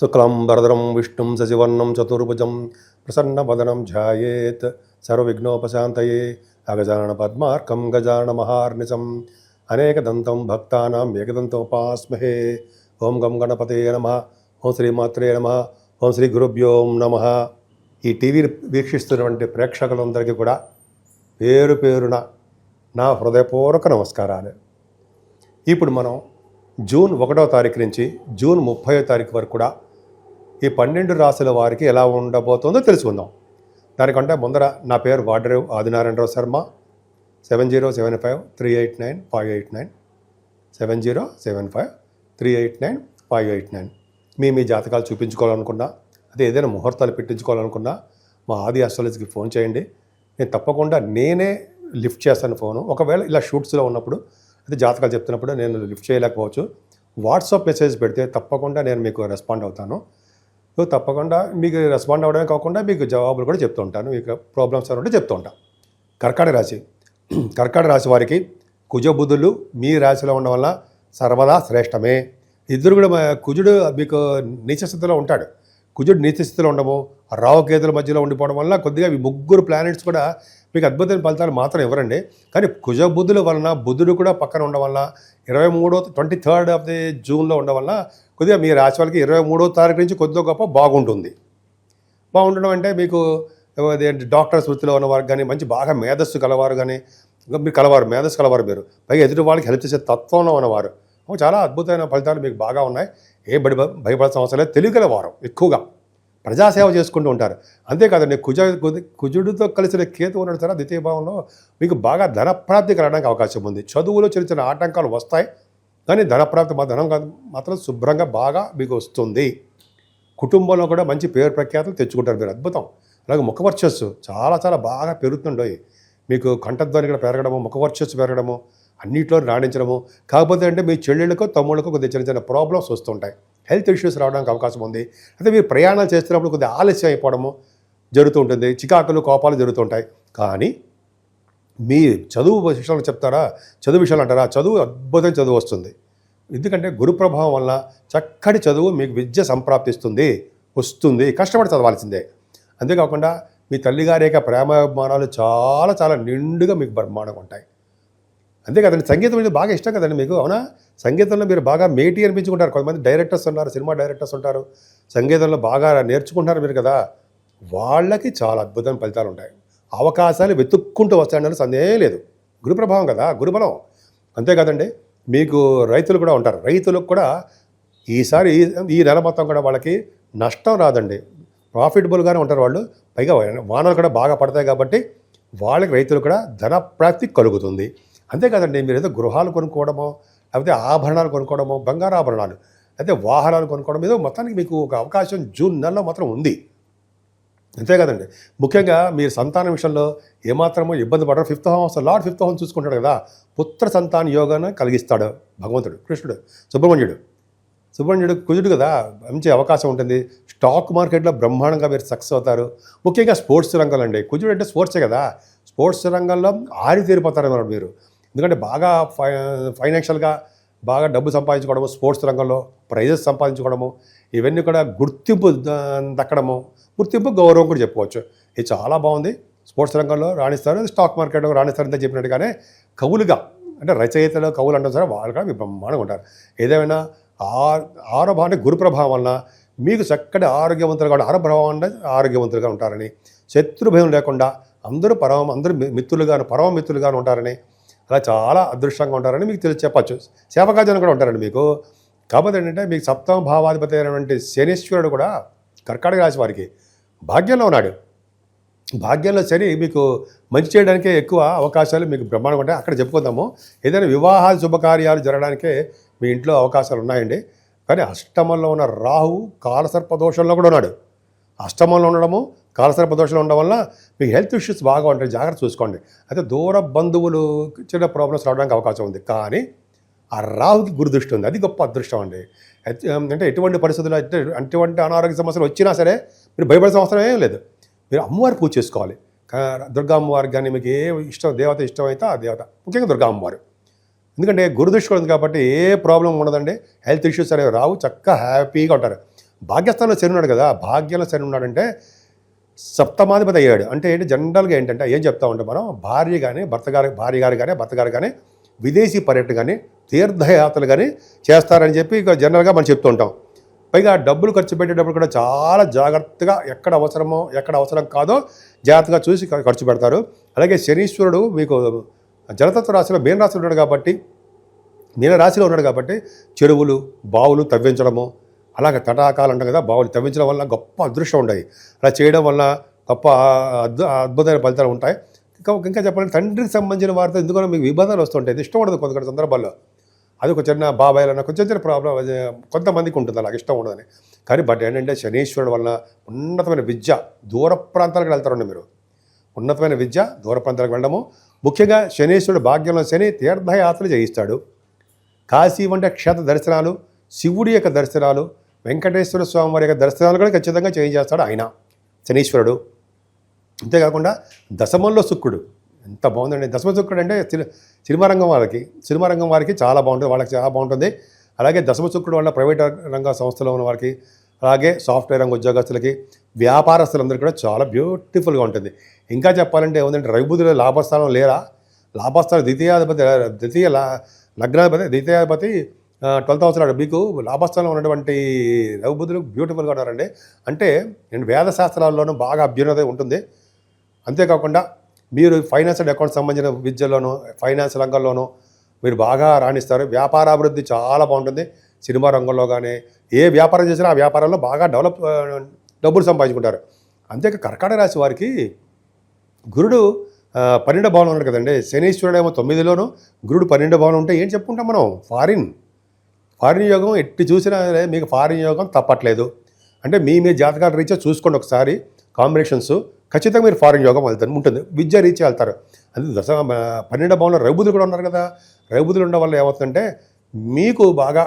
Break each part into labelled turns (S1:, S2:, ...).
S1: శుక్లం వరదరం విష్ణుం సశివర్ణం చతుర్భుజం ప్రసన్నవదనం ధ్యాయేత్ సర్వవిఘ్నోపశాంతయే అగజాన పద్మార్కం గజానన మహార్నిశం. అనేకదంతం భక్తానాం ఏకదంతోపాస్మహే. ఓం గం గణపతే నమ. ఓం శ్రీమాత్రే నమ. ఓం శ్రీ గురుభ్యోం నమ. ఈ టీవీ వీక్షిస్తున్నటువంటి ప్రేక్షకులందరికీ కూడా పేరు పేరున నా హృదయపూర్వక నమస్కారాలు. ఇప్పుడు మనం జూన్ ఒకటో తారీఖు నుంచి జూన్ ముప్పయో తారీఖు వరకు కూడా ఈ పన్నెండు రాసుల వారికి ఎలా ఉండబోతుందో తెలుసుకుందాం. దానికంటే ముందర నా పేరు Vadarevu Adinarayanarao Sharma. Seven zero seven five three eight nine five eight nine. Seven zero seven five three eight nine five eight nine. మీ మీ జాతకాలు చూపించుకోవాలనుకున్నా అదే ఏదైనా ముహూర్తాలు పెట్టించుకోవాలనుకున్నా మా ఆది అస్ట్రాలజీకి ఫోన్ చేయండి. నేను తప్పకుండా నేనే లిఫ్ట్ చేస్తాను ఫోను. ఒకవేళ ఇలా షూట్స్లో ఉన్నప్పుడు అదే జాతకాలు చెప్తున్నప్పుడు నేను లిఫ్ట్ చేయలేకపోవచ్చు. వాట్సాప్ మెసేజ్ పెడితే తప్పకుండా నేను మీకు రెస్పాండ్ అవుతాను. సో తప్పకుండా మీకు రెస్పాండ్ అవ్వడమే కాకుండా మీకు జవాబులు కూడా చెప్తూ ఉంటాను. మీకు ప్రాబ్లమ్స్ ఉంటే చెప్తూ ఉంటాను కర్కాటక రాశి. కర్కాటక రాశి వారికి కుజబుధులు మీ రాశిలో ఉండడం వల్ల సర్వదా శ్రేష్టమే. ఇద్దరు కూడా మా- కుజుడు మీకు నీచ స్థితిలో ఉంటాడు. కుజుడు నీచ స్థితిలో ఉండము రావుకేతుల మధ్యలో ఉండిపోవడం వల్ల కొద్దిగా ఈ ముగ్గురు ప్లానెట్స్ కూడా మీకు అద్భుతమైన ఫలితాలు మాత్రం ఇవ్వరండి. కానీ కుజ బుధుల వలన బుధుడు కూడా పక్కన ఉండడం వల్ల ఇరవై మూడో ట్వంటీ థర్డ్ ఆఫ్ ది జూన్లో ఉండడం వల్ల కొద్దిగా మీ రాశి వాళ్ళకి ఇరవై మూడో తారీఖు నుంచి కొద్దిగా గొప్ప బాగుంటుంది. బాగుండడం అంటే మీకు అదేంటి డాక్టర్స్ వృత్తిలో ఉన్నవారు కానీ మంచి బాగా మేధస్సు కలవారు కానీ ఇంకా మీరు కలవారు మేధస్సు కలవారు మీరు. పైగా ఎదుటి వాళ్ళకి హెల్ప్ చేసే తత్వంలో ఉన్నవారు. చాలా అద్భుతమైన ఫలితాలు మీకు బాగా ఉన్నాయి. ఏ బడి భయపడాల్సిన అవసరం లేదు. తెలియగలవారు ఎక్కువగా. ప్రజాసేవ చేసుకుంటూ ఉంటారు. అంతేకాదండి కుజ కుజ- కుజుడితో కలిసిన కేతు ఉన్నాడు సార్ ద్వితీయ భావంలో మీకు బాగా ధనప్రాప్తి కలగడానికి అవకాశం ఉంది. చదువులో చిన్న చిన్న ఆటంకాలు వస్తాయి. కానీ ధనప్రాప్తి మా ధనం మాత్రం శుభ్రంగా బాగా మీకు వస్తుంది. కుటుంబంలో కూడా మంచి పేరు ప్రఖ్యాతులు తెచ్చుకుంటారు మీరు. అద్భుతం. అలాగే ముఖ వర్చస్సు చాలా చాలా బాగా పెరుగుతుండయి మీకు కంఠధ్వని కూడా పెరగడము ముఖ వర్చస్సు పెరగడము అన్నిట్లో రాణించడము. కాకపోతే అంటే మీ చెల్లెళ్ళకు తమ్ముళ్ళకు కొద్దిగా చిన్న చిన్న ప్రాబ్లమ్స్ వస్తుంటాయి. హెల్త్ ఇష్యూస్ రావడానికి అవకాశం ఉంది. అయితే మీరు ప్రయాణాలు చేస్తున్నప్పుడు కొద్దిగా ఆలస్యం అయిపోవడము జరుగుతూ ఉంటుంది. చికాకులు కోపాలు జరుగుతుంటాయి కానీ మీ చదువు విషయంలో చెప్తారా? చదువు విషయాలు అంటారా? చదువు అద్భుతం చదువు వస్తుంది. ఎందుకంటే గురు ప్రభావం వల్ల చక్కటి చదువు మీకు విద్య సంప్రాప్తిస్తుంది వస్తుంది. కష్టపడి చదవాల్సిందే. అంతేకాకుండా మీ తల్లిగారి యొక్క ప్రేమాభిమానాలు చాలా చాలా నిండుగా మీకు బ్రహ్మాండంగా ఉంటాయి. అంతే కదండి. సంగీతం మీద బాగా ఇష్టం కదండి మీకు? అవునా? సంగీతంలో మీరు బాగా మేటి అనిపించుకుంటారు. కొంతమంది డైరెక్టర్స్ ఉన్నారు సినిమా డైరెక్టర్స్ ఉంటారు. సంగీతంలో బాగా నేర్చుకుంటారు మీరు కదా? వాళ్ళకి చాలా అద్భుతమైన ఫలితాలు ఉంటాయి. అవకాశాలు వెతుక్కుంటూ వస్తాయని సందేహం లేదు. గురు ప్రభావం కదా గురుబలం అంతేకాదండి మీకు రైతులు కూడా ఉంటారు. రైతులకు కూడా ఈసారి ఈ- ఈ నెల మొత్తం కూడా వాళ్ళకి నష్టం రాదండి. ప్రాఫిటబుల్గానే ఉంటారు వాళ్ళు. పైగా వానలు కూడా బాగా పడతాయి కాబట్టి వాళ్ళకి రైతులు కూడా ధనప్రాప్తి కలుగుతుంది. అంతేకాదండి మీరు ఏదో గృహాలు కొనుక్కోవడమో లేకపోతే ఆభరణాలు కొనుక్కోవడమో బంగారు ఆభరణాలు అయితే వాహనాలు కొనుక్కోవడం ఏదో మొత్తానికి మీకు ఒక అవకాశం జూన్ నెలలో మాత్రం ఉంది. అంతే కదండి. ముఖ్యంగా మీరు సంతానం విషయంలో ఏమాత్రమో ఇబ్బంది పడరు. Fifth house lord fifth house చూసుకుంటాడు కదా. పుత్ర సంతాన యోగాన్ని కలిగిస్తాడు భగవంతుడు కృష్ణుడు సుబ్రహ్మణ్యుడు. సుబ్రహ్మణ్యుడు కుజుడు కదా. మంచి అవకాశం ఉంటుంది. స్టాక్ మార్కెట్లో బ్రహ్మాండంగా మీరు సక్సెస్ అవుతారు. ముఖ్యంగా స్పోర్ట్స్ రంగంలో అండి. కుజుడు అంటే స్పోర్ట్సే కదా. స్పోర్ట్స్ రంగంలో ఆరి తీరిపోతారు అన్నమాట మీరు. ఎందుకంటే బాగా ఫై ఫైనాన్షియల్గా బాగా డబ్బు సంపాదించుకోవడము స్పోర్ట్స్ రంగంలో ప్రైజెస్ సంపాదించుకోవడము ఇవన్నీ కూడా గుర్తింపు దక్కడము గుర్తింపు గౌరవం కూడా చెప్పుకోవచ్చు. ఇది చాలా బాగుంది. స్పోర్ట్స్ రంగంలో రాణిస్తారు. స్టాక్ మార్కెట్లో రాణిస్తారంటే చెప్పినట్టుగానే కవులుగా అంటే రచయితలు కవులు అంటారు సరే వాళ్ళు కూడా బ్రహ్మాండంగా ఉంటారు. ఏదేమైనా ఆ అంటే గురు ప్రభావం వలన మీకు చక్కటి ఆరోగ్యవంతులుగా ఉండాలి. ఆరో అంటే ఆరోగ్యవంతులుగా ఉంటారని శత్రుభయం లేకుండా అందరూ పరమ అందరూ మి- మిత్రులుగాను పరమ మిత్రులుగాను ఉంటారని అలా చాలా అదృష్టంగా ఉంటారని మీకు తెలిసి చెప్పచ్చు. సేవకాజనం కూడా ఉంటారండి మీకు. కాకపోతే ఏంటంటే మీకు సప్తమ భావాధిపతి అయినటువంటి శనీశ్వరుడు కూడా కర్కాటక రాశి వారికి భాగ్యంలో ఉన్నాడు. భాగ్యంలో శని మీకు మంచి చేయడానికే ఎక్కువ అవకాశాలు మీకు బ్రహ్మాండంగా ఉంటాయి. అక్కడ చెప్పుకుందాము. ఏదైనా వివాహాలు శుభకార్యాలు జరగడానికే మీ ఇంట్లో అవకాశాలు ఉన్నాయండి. కానీ అష్టమంలో ఉన్న రాహు కాలసర్ప దోషంలో కూడా ఉన్నాడు. అష్టమంలో ఉండడము కాలసర్ప దోషంలో ఉండడం వల్ల మీకు హెల్త్ ఇష్యూస్ బాగా ఉంటాయి. జాగ్రత్త చూసుకోండి. అయితే దూర బంధువులు చిన్న ప్రాబ్లమ్స్ రావడానికి అవకాశం ఉంది. కానీ ఆ రాహుకి గురుదృష్టి ఉంది. అది గొప్ప అదృష్టం అండి. అయితే, అంటే ఎటువంటి పరిస్థితుల్లో అటువంటి అనారోగ్య సమస్యలు వచ్చినా సరే మీరు భయపడే అవసరం ఏం లేదు. మీరు అమ్మవారి పూజ చేసుకోవాలి. దుర్గా అమ్మవారికి కానీ మీకు ఏ ఇష్టం దేవత ఇష్టం అయితే ఆ దేవత. ముఖ్యంగా దుర్గా అమ్మవారు ఎందుకంటే గురుదృష్టి ఉంది కాబట్టి ఏ ప్రాబ్లం ఉండదండి. హెల్త్ ఇష్యూస్ అనేవి రావు. చక్కగా హ్యాపీగా ఉంటారు. భాగ్యస్థానంలో శని ఉన్నాడు కదా. భాగ్యంలో శని ఉన్నాడంటే సప్తమాధిపతి అయ్యాడు. అంటే ఏంటి? జనరల్గా ఏంటంటే ఏం చెప్తా ఉంటాం మనం? భార్య కానీ భర్త గారు భార్య గారు కానీ భర్త గారు కానీ విదేశీ పర్యటన కానీ తీర్థయాత్రలు కానీ చేస్తారని చెప్పి ఇక జనరల్గా మనం చెప్తుంటాం పైగా డబ్బులు ఖర్చు పెట్టేటప్పుడు కూడా చాలా జాగ్రత్తగా ఎక్కడ అవసరమో ఎక్కడ అవసరం కాదో జాగ్రత్తగా చూసి ఖర్చు పెడతారు. అలాగే శనీశ్వరుడు మీకు జలతత్వ రాశిలో మేన రాశిలో ఉన్నాడు కాబట్టి మీన రాశిలో ఉన్నాడు కాబట్టి చెరువులు బావులు తవ్వించడము అలాగే తటాకాలు అంటాం కదా బావులు తవ్వించడం వల్ల గొప్ప అదృష్టం ఉంటాయి. అలా చేయడం వల్ల గొప్ప అద్భుతమైన ఫలితాలు ఉంటాయి. ఇంకా ఇంకా చెప్పాలంటే తండ్రికి సంబంధించిన వారితో ఎందుకంటే మీకు విభేదాలు వస్తుంటాయి. ఇది ఇష్టం ఉండదు కొంత సందర్భాల్లో. అది ఒక చిన్న బాబాయ్లన్న కొంచెం చిన్న ప్రాబ్లం కొంతమందికి ఉంటుంది అలాగ ఇష్టం ఉండదని. కానీ బట్ ఏంటంటే శనీశ్వరుడు వలన ఉన్నతమైన విద్య దూర ప్రాంతాలకు వెళ్తారండి మీరు. ఉన్నతమైన విద్య దూర ప్రాంతాలకు వెళ్ళడము. ముఖ్యంగా శనీశ్వరుడు భాగ్యంలో శని తీర్థయాత్రలు చేయిస్తాడు. కాశీ వంటి క్షేత్ర దర్శనాలు శివుడి యొక్క దర్శనాలు వెంకటేశ్వర స్వామి వారి యొక్క దర్శనాలు కూడా ఖచ్చితంగా చేయించేస్తాడు ఆయన శనీశ్వరుడు. అంతేకాకుండా దశమంలో శుక్రుడు. ఎంత బాగుందండి. దశమశుక్రుడు అంటే సిని- సినిమా రంగం వాళ్ళకి సినిమా రంగం వారికి చాలా బాగుంటుంది. వాళ్ళకి చాలా బాగుంటుంది. అలాగే దశమశుక్రుడు వల్ల ప్రైవేట్ రంగ సంస్థలో ఉన్న వారికి అలాగే సాఫ్ట్వేర్ రంగ ఉద్యోగస్తులకి వ్యాపారస్తులందరికీ కూడా చాలా బ్యూటిఫుల్గా ఉంటుంది. ఇంకా చెప్పాలంటే ఏముందంటే రవిబుధుల లాభస్థానం లేరా? లాభస్థానం ద్వితీయాధిపతి ద్వితీయ లా లగ్నాధిపతి ద్వితీయాధిపతి ట్వెల్త్ హౌస్ రాడు మీకు లాభస్థానంలో ఉన్నటువంటి రవిబుధులు బ్యూటిఫుల్గా ఉన్నారండి. అంటే నేను వేద శాస్త్రాల్లోనూ బాగా అభ్యున్నత ఉంటుంది అంతేకాకుండా మీరు ఫైనాన్షియల్ అకౌంట్ సంబంధించిన విద్యలోనూ ఫైనాన్స్ రంగంలోనూ మీరు బాగా రాణిస్తారు. వ్యాపారాభివృద్ధి చాలా బాగుంటుంది. సినిమా రంగంలో కానీ ఏ వ్యాపారం చేసినా ఆ వ్యాపారంలో బాగా డెవలప్ డబ్బులు సంపాదించుకుంటారు. అంతేక కర్కాటక రాశి వారికి గురుడు పన్నెండు భవనం ఉన్నాడు కదండి. శనీశ్వరుడు ఏమో తొమ్మిదిలోను గురుడు పన్నెండు భవనం ఉంటే ఏం చెప్పుకుంటాం మనం? ఫారిన్. ఫారిన్ యోగం ఎట్టి చూసినా మీకు ఫారిన్ యోగం తప్పట్లేదు. అంటే మీ మీ జాతకాల రీత్యా చూసుకోండి ఒకసారి. కాంబినేషన్స్. ఖచ్చితంగా మీరు ఫారిన్ యోగం వెళ్తారు ఉంటుంది. విద్య రీత్యా వెళ్తారు. అది దశ పన్నెండో భావంలో రఘుబుధులు కూడా ఉన్నారు కదా. రఘుబుధులు ఉండడం వల్ల ఏమవుతుందంటే మీకు బాగా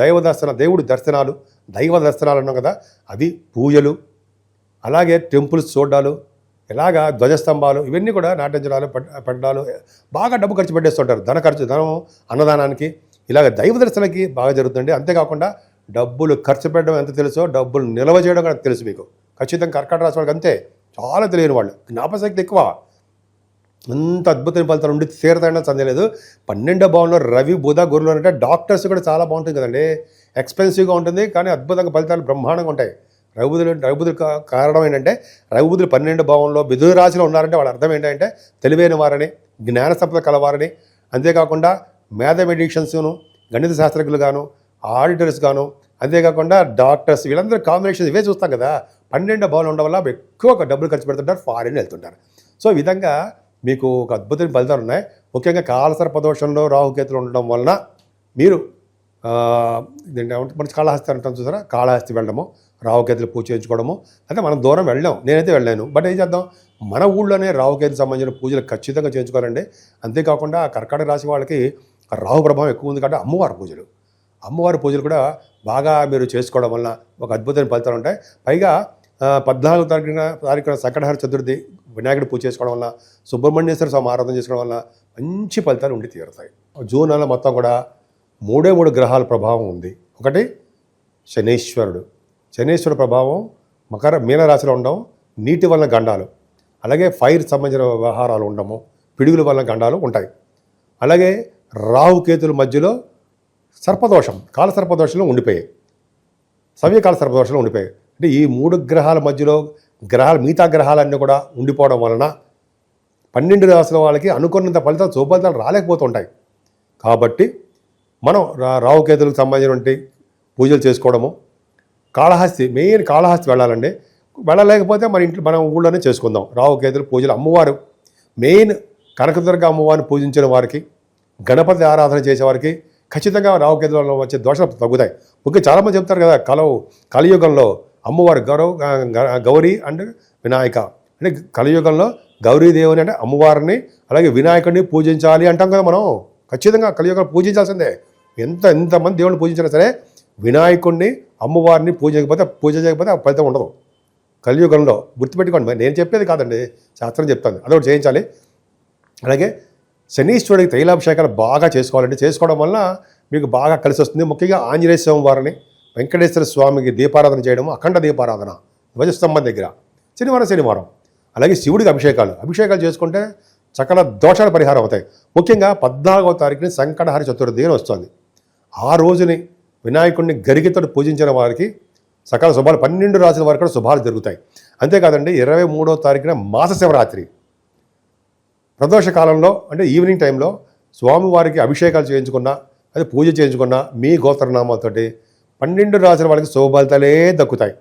S1: దైవ దర్శన దేవుడి దర్శనాలు దైవ దర్శనాలు ఉన్నాం కదా అది పూజలు అలాగే టెంపుల్స్ చూడాలు ఇలాగా ధ్వజస్తంభాలు ఇవన్నీ కూడా నాటించడాలు పెట్టడాలు బాగా డబ్బు ఖర్చు పెట్టేస్తుంటారు. ధన ఖర్చు ధనం అన్నదానానికి ఇలాగ దైవ దర్శనకి బాగా జరుగుతుంది అంతేకాకుండా డబ్బులు ఖర్చు పెట్టడం ఎంత తెలుసో డబ్బులు నిల్వ చేయడం కూడా తెలుసు మీకు. ఖచ్చితంగా కర్కాటక రాశి వాళ్ళకి అంతే. చాలా తెలియని వాళ్ళు. జ్ఞాపశక్తి ఎక్కువ. అంత అద్భుతమైన ఫలితాలు ఉండి తీరతాడని సందేహలేదు పన్నెండో భావంలో రవి బుధ గురులు అంటే డాక్టర్స్ కూడా చాలా బాగుంటుంది కదండి. ఎక్స్పెన్సివ్గా ఉంటుంది కానీ అద్భుతంగా ఫలితాలు బ్రహ్మాండంగా ఉంటాయి. రవిబుధులు రవిబుధులు కారణం ఏంటంటే రవిబుధులు పన్నెండు భావంలో మిథున రాశిలో ఉన్నారంటే వాళ్ళ అర్థం ఏంటంటే తెలివైన వారని జ్ఞాన సంపద కలవారని. అంతేకాకుండా మ్యాథమెటిషియన్స్ను గణిత శాస్త్రజ్ఞులు గాను ఆడిటర్స్ గాను అంతేకాకుండా డాక్టర్స్ వీళ్ళందరూ కాంబినేషన్ ఇవే చూస్తాం కదా. పన్నెండో భావన ఉండడం వల్ల ఎక్కువ డబ్బులు ఖర్చు పెడుతుంటారు ఫారిన్ వెళ్తుంటారు. సో ఈ విధంగా మీకు ఒక అద్భుతమైన ఫలితాలు ఉన్నాయి. ముఖ్యంగా కాలసర్ప దోషంలో రాహుకేతులు ఉండడం వలన మీరు ఆ, మన కాళహస్తి అంటాం చూసారా? కాళహస్తి వెళ్ళడము రావుకేతులు పూజ చేయించుకోవడము. అంటే మనం దూరం వెళ్ళాం నేనైతే వెళ్ళాను బట్ ఏం చేద్దాం? మన ఊళ్ళోనే రావుకేతు సంబంధించిన పూజలు ఖచ్చితంగా చేయించుకోవాలండి. అంతేకాకుండా ఆ కర్కాటక రాశి వాళ్ళకి రాహు ప్రభావం ఎక్కువ ఉంది కాబట్టి అమ్మవారి పూజలు. అమ్మవారి పూజలు కూడా బాగా మీరు చేసుకోవడం వలన ఒక అద్భుతమైన ఫలితాలు ఉంటాయి. పైగా పద్నాలుగు తారీఖున తారీఖున సంకటహర చతుర్థి వినాయకుడు పూజ చేసుకోవడం వల్ల సుబ్రహ్మణ్యేశ్వర స్వామి ఆరాధన చేసుకోవడం వల్ల మంచి ఫలితాలు ఉండి తీరుతాయి. జూన్ నెల మొత్తం కూడా మూడే మూడు గ్రహాల ప్రభావం ఉంది. ఒకటి శనీశ్వరుడు. శనీశ్వరుడు ప్రభావం మకర మీనరాశిలో ఉండడం నీటి వలన గండాలు. అలాగే ఫైర్ సంబంధించిన వ్యవహారాలు ఉండము పిడుగుల వలన గండాలు ఉంటాయి. అలాగే రాహుకేతుల మధ్యలో సర్పదోషం కాల సర్పదోషంలో ఉండిపోయాయి. సవ్యకాల సర్పదోషంలో ఉండిపోయాయి. అంటే ఈ మూడు గ్రహాల మధ్యలో గ్రహాలు మిగతా గ్రహాలన్నీ కూడా ఉండిపోవడం వలన పన్నెండు రాసుల వాళ్ళకి అనుకున్నంత ఫలితాలు శుభఫలితాలు రాలేకపోతుంటాయి. కాబట్టి మనం రా రావుకేతులకు సంబంధించినటువంటి పూజలు చేసుకోవడము కాళహస్తి మెయిన్ కాళహస్తి వెళ్ళాలండి. వెళ్ళలేకపోతే మన ఇంట్లో మన ఊళ్ళోనే చేసుకుందాం. రావుకేతులు పూజలు అమ్మవారు మెయిన్ కనకదుర్గ అమ్మవారిని పూజించిన వారికి గణపతి ఆరాధన చేసేవారికి ఖచ్చితంగా రావుకేతులలో వచ్చే దోషాలు తగ్గుతాయి. ముఖ్యంగా చాలామంది చెప్తారు కదా కలవు కలియుగంలో అమ్మవారు గౌరవ గౌరీ అండ్ వినాయక. అంటే కలియుగంలో గౌరీదేవుని అంటే అమ్మవారిని అలాగే వినాయకుడిని పూజించాలి అంటాం కదా మనం. ఖచ్చితంగా కలియుగంలో పూజించాల్సిందే. ఎంత ఎంతమంది దేవుడిని పూజించినా సరే వినాయకుడిని అమ్మవారిని చేయకపోతే పూజ చేయకపోతే ఆ ఫలితం ఉండదు. కలియుగంలో గుర్తుపెట్టుకోండి మరి. నేను చెప్పేది కాదండి. శాస్త్రం చెప్తాను. అదొకటి చేయించాలి. అలాగే శనీశ్వరుడికి తైలాభిషేకాలు బాగా చేసుకోవాలండి. చేసుకోవడం వల్ల మీకు బాగా కలిసి వస్తుంది. ముఖ్యంగా ఆంజనేయ స్వామి వారిని వెంకటేశ్వర స్వామికి దీపారాధన చేయడం అఖండ దీపారాధన ధ్వజస్తంభం దగ్గర శనివారం శనివారం. అలాగే శివుడికి అభిషేకాలు. అభిషేకాలు చేసుకుంటే సకల దోషాలు పరిహారం అవుతాయి. ముఖ్యంగా పద్నాలుగవ తారీఖుని సంకటహరి చతుర్థి అని వస్తుంది. ఆ రోజుని వినాయకుడిని గరిగితో పూజించిన వారికి సకల శుభాలు పన్నెండు రాసుల వారికి కూడా శుభాలు జరుగుతాయి. అంతేకాదండి ఇరవై మూడో తారీఖున మాస శివరాత్రి. ప్రదోష కాలంలో అంటే ఈవినింగ్ టైంలో స్వామివారికి అభిషేకాలు చేయించుకున్నా అది పూజ చేయించుకున్నా మీ గోత్రనామాలతోటి పన్నెండు రాసిన వాళ్ళకి శుభఫలితాలే దక్కుతాయి.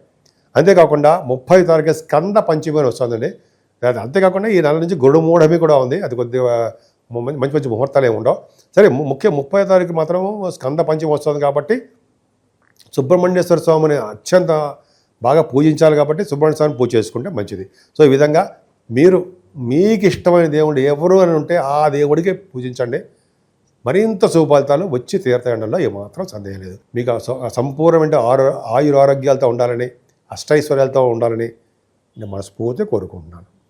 S1: అంతేకాకుండా ముప్పై తారీఖు స్కంద పంచమని వస్తుందండి. అది అంతేకాకుండా ఈ నెల నుంచి గొడు మూఢమి కూడా ఉంది. అది కొద్దిగా మంచి మంచి ముహూర్తాలు ఏమి ఉండవు. సరే ముఖ్య ముప్పై తారీఖు మాత్రం స్కంద పంచమి వస్తుంది కాబట్టి సుబ్రహ్మణ్యేశ్వర స్వామిని అత్యంత బాగా పూజించాలి కాబట్టి సుబ్రహ్మణ్య స్వామిని పూజ చేసుకుంటే మంచిది. సో ఈ విధంగా మీరు మీకు ఇష్టమైన దేవుడు ఎవరు అని ఉంటే ఆ దేవుడికి పూజించండి. మరింత శుభఫలితాలు వచ్చి తీర్థంలో ఏమాత్రం సందేహం లేదు. మీకు ఆ స- సంపూర్ణమైన ఆయురారోగ్యాలతో ఉండాలని అష్టైశ్వర్యాలతో ఉండాలని నేను మనస్ఫూర్తిగా కోరుకుంటున్నాను.